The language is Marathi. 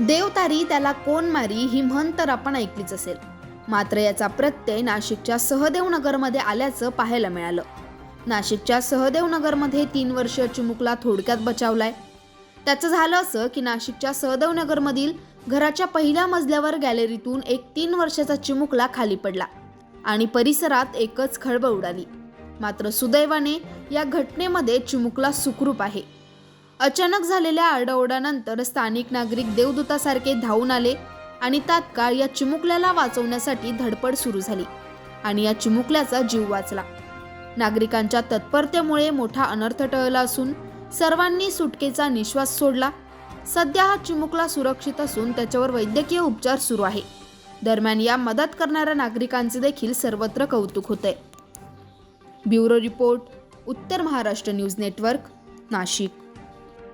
देवतारी त्याला कोण मारी ही म्हण तर आपण ऐकलीच असेल. मात्र याचा प्रत्यय नाशिकच्या सहदेवनगरमध्ये आल्याचं पाहायला मिळालं. नाशिकच्या सहदेवनगरमध्ये तीन वर्षीय चिमुकला थोडक्यात बचावलाय. त्याचं झालं असं की नाशिकच्या सहदेवनगरमधील घराच्या पहिल्या मजल्यावर गॅलरीतून एक तीन वर्षाचा चिमुकला खाली पडला आणि परिसरात एकच खळबळ उडाली. मात्र सुदैवाने या घटनेमध्ये चिमुकला सुखरूप आहे. अचानक झालेल्या आरडाओरडानंतर स्थानिक नागरिक देवदूतासारखे धावून आले आणि तात्काळ या चिमुकल्याला वाचवण्यासाठी धडपड सुरू झाली आणि या चिमुकल्याचा जीव वाचला. नागरिकांच्या तत्परतेमुळे मोठा अनर्थ टळला असून सर्वांनी सुटकेचा निश्वास सोडला. सध्या हा चिमुकला सुरक्षित असून त्याच्यावर वैद्यकीय उपचार सुरू आहे. दरम्यान या मदत करणाऱ्या नागरिकांचे देखील सर्वत्र कौतुक होते ब्युरो रिपोर्ट उत्तर महाराष्ट्र न्यूज नेटवर्क नाशिक.